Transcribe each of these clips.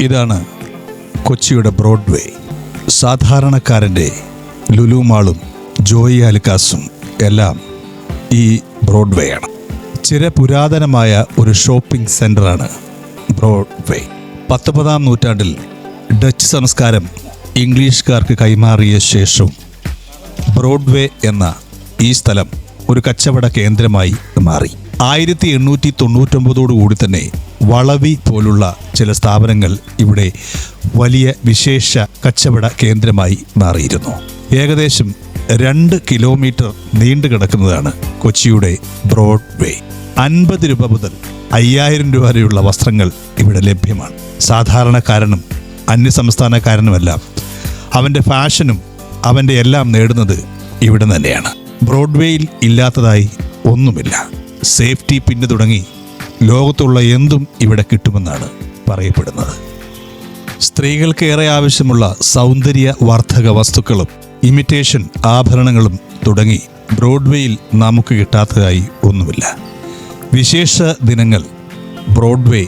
ഇതാണ് കൊച്ചിയുടെ ബ്രോഡ്വേ. സാധാരണക്കാരന്റെ ലുലുമാളും ജോയി ആലുക്കാസും എല്ലാം ഈ ബ്രോഡ്വേ ആണ് ചിരപുരാതനമായ ഒരു ഷോപ്പിംഗ് സെന്ററാണ് ബ്രോഡ്വേ. പത്തൊമ്പതാം നൂറ്റാണ്ടിൽ ഡച്ച് സംസ്കാരം ഇംഗ്ലീഷുകാർക്ക് കൈമാറിയ ശേഷവും ബ്രോഡ്വേ എന്ന ഈ സ്ഥലം ഒരു കച്ചവട കേന്ദ്രമായി മാറി. ആയിരത്തി എണ്ണൂറ്റി തൊണ്ണൂറ്റൊമ്പതോടു കൂടി തന്നെ വളവി പോലുള്ള ചില സ്ഥാപനങ്ങൾ ഇവിടെ വലിയ വിശേഷ കച്ചവട കേന്ദ്രമായി മാറിയിരുന്നു. ഏകദേശം രണ്ട് കിലോമീറ്റർ നീണ്ടു കിടക്കുന്നതാണ് കൊച്ചിയുടെ ബ്രോഡ്വേ. അൻപത് രൂപ മുതൽ അയ്യായിരം രൂപ വരെയുള്ള വസ്ത്രങ്ങൾ ഇവിടെ ലഭ്യമാണ്. സാധാരണക്കാരനും അന്യസംസ്ഥാനക്കാരനുമെല്ലാം അവന്റെ ഫാഷനും അവന്റെ എല്ലാം നേടുന്നത് ഇവിടെ തന്നെയാണ്. ബ്രോഡ്വേയിൽ ഇല്ലാത്തതായി ഒന്നുമില്ല. സേഫ്റ്റി പിന്നെ തുടങ്ങി ലോകത്തുള്ള എന്തും ഇവിടെ കിട്ടുമെന്നാണ് പറയപ്പെടുന്നത്. സ്ത്രീകൾക്ക് ഏറെ ആവശ്യമുള്ള സൗന്ദര്യ വർദ്ധക വസ്തുക്കളും ഇമിറ്റേഷൻ ആഭരണങ്ങളും തുടങ്ങി ബ്രോഡ്വേയിൽ നമുക്ക് കിട്ടാത്തതായി ഒന്നുമില്ല. വിശേഷ ദിനങ്ങൾ ബ്രോഡ്വേ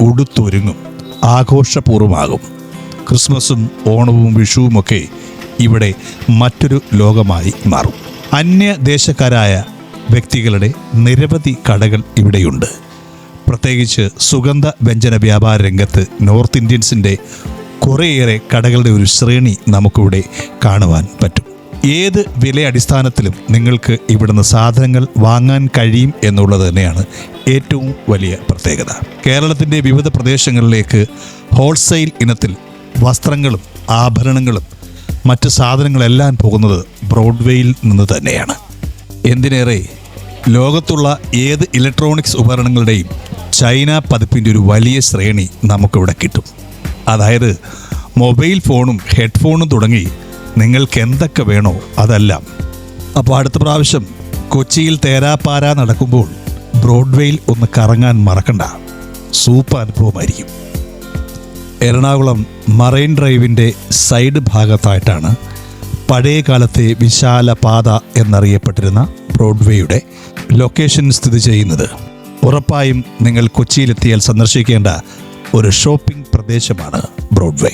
ഉടുത്തൊരുങ്ങും ആഘോഷപൂർവമാകും. ക്രിസ്മസും ഓണവും വിഷുവുമൊക്കെ ഇവിടെ മറ്റൊരു ലോകമായി മാറും. അന്യദേശക്കാരായ വ്യക്തികളുടെ നിരവധി കടകൾ ഇവിടെയുണ്ട്. പ്രത്യേകിച്ച് സുഗന്ധ വ്യഞ്ജന വ്യാപാര രംഗത്ത് നോർത്ത് ഇന്ത്യൻസിന്റെ കുറേയേറെ കടകളുടെ ഒരു ശ്രേണി നമുക്കിവിടെ കാണുവാൻ പറ്റും. ഏത് വില അടിസ്ഥാനത്തിലും നിങ്ങൾക്ക് ഇവിടുന്ന് സാധനങ്ങൾ വാങ്ങാൻ കഴിയും എന്നുള്ളത് തന്നെയാണ് ഏറ്റവും വലിയ പ്രത്യേകത. കേരളത്തിന്റെ വിവിധ പ്രദേശങ്ങളിലേക്ക് ഹോൾസെയിൽ ഇനത്തിൽ വസ്ത്രങ്ങളും ആഭരണങ്ങളും മറ്റ് സാധനങ്ങളെല്ലാം പോകുന്നത് ബ്രോഡ്വേയിൽ നിന്ന് തന്നെയാണ്. എന്തിനേറെ ലോകത്തുള്ള ഏത് ഇലക്ട്രോണിക്സ് ഉപകരണങ്ങളുടെയും ചൈന പതിപ്പിന്റെ ഒരു വലിയ ശ്രേണി നമുക്കിവിടെ കിട്ടും. അതായത് മൊബൈൽ ഫോണും ഹെഡ്ഫോണും തുടങ്ങി നിങ്ങൾക്ക് എന്തൊക്കെ വേണോ അതെല്ലാം. അപ്പോൾ അടുത്ത പ്രാവശ്യം കൊച്ചിയിൽ തേരാപ്പാര നടക്കുമ്പോൾ ബ്രോഡ്വേയിൽ ഒന്ന് കറങ്ങാൻ മറക്കണ്ട. സൂപ്പർ അനുഭവമായിരിക്കും. എറണാകുളം മറൈൻ ഡ്രൈവിന്റെ സൈഡ് ഭാഗത്തായിട്ടാണ് പഴയ കാലത്തെ വിശാല പാത എന്നറിയപ്പെട്ടിരുന്ന ബ്രോഡ്വേയുടെ ലൊക്കേഷൻ സ്ഥിതി ചെയ്യുന്നത്. ഉറപ്പായും നിങ്ങൾ കൊച്ചിയിലെത്തിയാൽ സന്ദർശിക്കേണ്ട ഒരു ഷോപ്പിംഗ് പ്രദേശമാണ് ബ്രോഡ്വേ.